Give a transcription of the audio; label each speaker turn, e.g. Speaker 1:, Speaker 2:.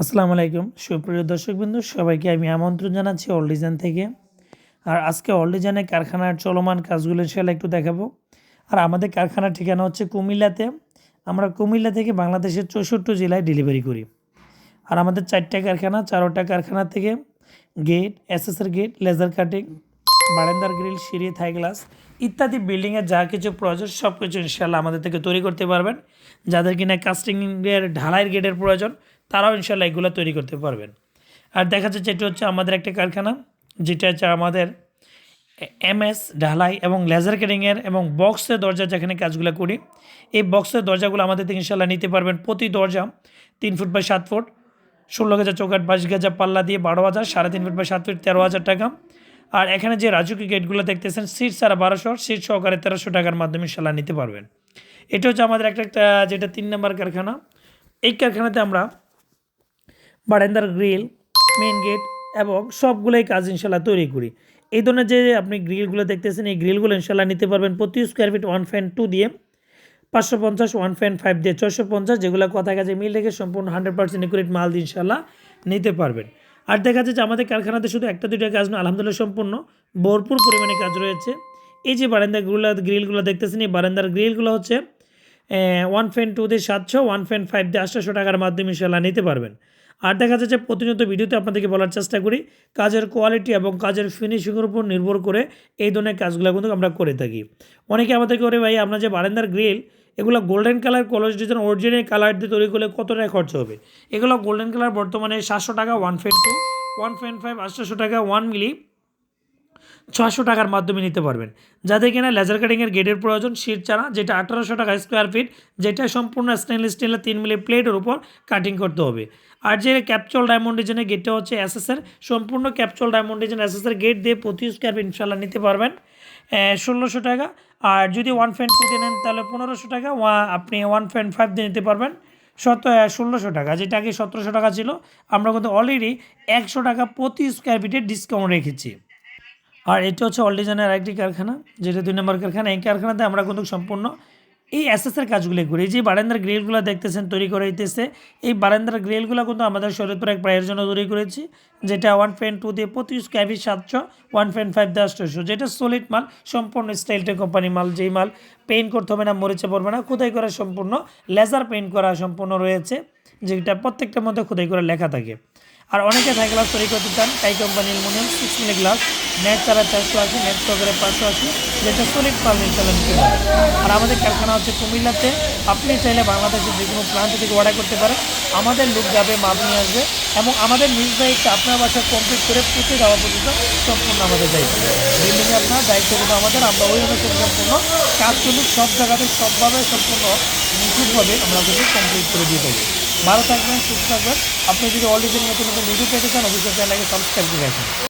Speaker 1: আসসালামু আলাইকুম। সুপ্রিয় দর্শকবৃন্দু, সবাইকে আমি আমন্ত্রণ জানাচ্ছি অল ডিজাইন থেকে। আর আজকে অল ডিজাইনে কারখানার চলমান কাজগুলো ইনশাল্লাহ একটু দেখাবো। আর আমাদের কারখানার ঠিকানা হচ্ছে কুমিল্লাতে। আমরা কুমিল্লা থেকে বাংলাদেশের চৌষট্টি জেলায় ডেলিভারি করি। আর আমাদের চারটা কারখানা, চারোটা কারখানা থেকে গেট এসএসের গেট লেজার কাটিং বারান্দার গ্রিল সিঁড়ি থাই গ্লাস ইত্যাদি বিল্ডিংয়ের যা কিছু প্রয়োজন সব কিছু ইনশাল্লাহ আমাদের থেকে তৈরি করতে পারবেন। যাদের কিনা কাস্টিংয়ের ঢালাইয়ের গেটের প্রয়োজন তারাও ইনশাল্লাহ এগুলো তৈরি করতে পারবেন। আর দেখা যাচ্ছে এটা হচ্ছে আমাদের একটা কারখানা, যেটা হচ্ছে আমাদের এমএস, ঢালাই এবং লেজার কাটিংয়ের এবং বক্সের দরজা যেখানে কাজগুলো করি, এই বক্সের দরজাগুলো আমাদের থেকে ইনশাল্লাহ নিতে পারবেন। প্রতি দরজা তিন ফুট বাই সাত ফুট, ষোলো গেজা চৌকাট বাইশ গেজা পাল্লা দিয়ে বারো হাজার, সাড়ে তিন ফুট বাই সাত ফুট, তেরো হাজার টাকা। আর এখানে যে রাজুকি গেটগুলো দেখতেছেন, সিট ছাড়া বারোশো, সিট সহকারে তেরোশো টাকার মাধ্যমে ইনশাল্লাহ নিতে পারবেন। এটা হচ্ছে আমাদের একটা, যেটা তিন নম্বর কারখানা। এই কারখানাতে আমরা বারান্দার গ্রিল মেন গেট এবং সবগুলোই কাজ ইনশাল্লাহ তৈরি করি। এই ধরনের যে আপনি গ্রিলগুলো দেখতেছেন, এই গ্রিলগুলো ইনশাল্লাহ নিতে পারবেন প্রতি স্কোয়ার ফিট ওয়ান ফ্যান টু দিয়ে, পাঁচশো পঞ্চাশ ওয়ান ফ্যান ফাইভ দিয়ে ছশো পঞ্চাশ, যেগুলো কথা কাজে মিল রেখে সম্পূর্ণ হান্ড্রেড পার্সেন্ট একুরেট মাল দিয়ে ইনশাল্লাহ নিতে পারবেন। আর দেখা যাচ্ছে যে আমাদের কারখানাতে শুধু একটা, দুইটা কাজ না আলহামদুলিল্লাহ সম্পূর্ণ ভরপুর পরিমাণে কাজ রয়েছে। এই যে বারান্দাগুলো গ্রিলগুলো দেখতেছেন, এই বারান্দার গ্রিলগুলো হচ্ছে ওয়ান ফ্যান টু দিয়ে সাতশো ওয়ান ফ্যান ফাইভ দিয়ে আটশোশো টাকার মাধ্যমে ইনশাল্লাহ নিতে পারবেন। আর দেখা যাচ্ছে প্রতিনিয়ত ভিডিওতে আপনাদেরকে বলার চেষ্টা করি, কাজের কোয়ালিটি এবং কাজের ফিনিশিংয়ের উপর নির্ভর করে এই ধরনের কাজগুলো কিন্তু আমরা করে থাকি। অনেকে আমাদেরকে ওরে ভাই আপনার যে বারেন্দার গ্রিল এগুলো গোল্ডেন কালার কলস ডিজাইন অরিজিনাল কালার দিয়ে তৈরি করলে কত টাকা খরচ হবে? এগুলো গোল্ডেন কালার বর্তমানে সাতশো টাকা ওয়ান ফেন টু ওয়ান ফেন ফাইভ আটশোশো টাকা ওয়ান মিলি ছশো টাকার মাধ্যমে নিতে পারবেন। যাদের কিনা লেজার কাটিংয়ের গেটের প্রয়োজন শীত চারা, যেটা আঠারোশো টাকা স্কোয়ার ফিট যেটা সম্পূর্ণ স্টেনলেস স্টিলের তিন মিলি প্লেটের উপর কাটিং করতে হবে। আর যে ক্যাপচল ডায়মন্ড ডিজাইনের গেটটা হচ্ছে এসএসের সম্পূর্ণ ক্যাপচল ডায়মন্ড ডিজাইন এসএসের গেট দিয়ে প্রতি স্কোয়ার ফিট ইনশাল্লাহ নিতে পারবেন। ষোলোশো টাকা। আর যদি ওয়ান ফ্যান টু দিয়ে নেন, তাহলে পনেরোশো টাকা, ওয়া, আপনি ওয়ান ফ্যান ফাইভ দিয়ে নিতে পারবেন। সত ষোলোশো টাকা, যেটা আগে সতেরোশো টাকা ছিল, আমরা কিন্তু অলরেডি একশো টাকা প্রতি স্কোয়ার ফিটে ডিসকাউন্ট রেখেছি। আর এটা হচ্ছে অল ডিজাইনের আরেকটি কারখানা, যেটা দুই নম্বর কারখানা। এই কারখানাতে আমরা কিন্তু সম্পূর্ণ এই এসএসের কাজগুলো করি। যে বারান্দার গ্রিলগুলো দেখতেছেন, তৈরি করে দিতেছে এই বারান্দার গ্রিলগুলো কিন্তু আমাদের শরীরপুর এক প্রায়ের জন্য তৈরি করেছি, যেটা ওয়ান ফ্যান টু দিয়ে প্রতি স্ক্যাভি সাতশো ওয়ান ফ্যান ফাইভ দিয়ে আটশোশো। যেটা সলিড মাল, সম্পূর্ণ স্টাইলটে কোম্পানি মাল, যেই মাল পেইন্ট করতে হবে না, মরিচে পড়বে না, খোদাই করা সম্পূর্ণ লেজার পেইন্ট করা সম্পূর্ণ রয়েছে, যেটা প্রত্যেকটার মধ্যে খোদাই করে লেখা থাকে। আর অনেকে থাই গ্লাস তৈরি করতে চান কাই company aluminium six milli glass net চারা চারশো আশি নেট সহকারে পাঁচশো আশি, যেটা সলিড পাল ইনশাল্লাহ আর আমাদের কারখানা হচ্ছে কুমিল্লাতে। আপনি চাইলে বাংলাদেশের যে কোনো প্লান্ট থেকে অর্ডার করতে পারেন। আমাদের লোক যাবে মাপ নিয়ে আসবে এবং আমাদের নিজ দায়িত্বে আপনার বাসায় কমপ্লিট করে পুঁতে দেওয়া পর্যন্ত সম্পূর্ণ আমাদের দায়িত্ব। বিল্ডিংয়ে আপনার দায়িত্ব কিন্তু আমাদের। আমরা ওই অনুসারে সম্পূর্ণ কাজ কিন্তু সব জায়গাতে সবভাবে সম্পূর্ণ নিখুঁতভাবে আমরা কিন্তু কমপ্লিট করে দিয়ে থাকি। ভালো থাকবেন, সুস্থ থাকবেন। আপনি যদি অলরেডি নতুন নতুন ভিডিও পেতে চান, অবশ্যই চ্যানেলকে সাবস্ক্রাইব করে রাখবেন।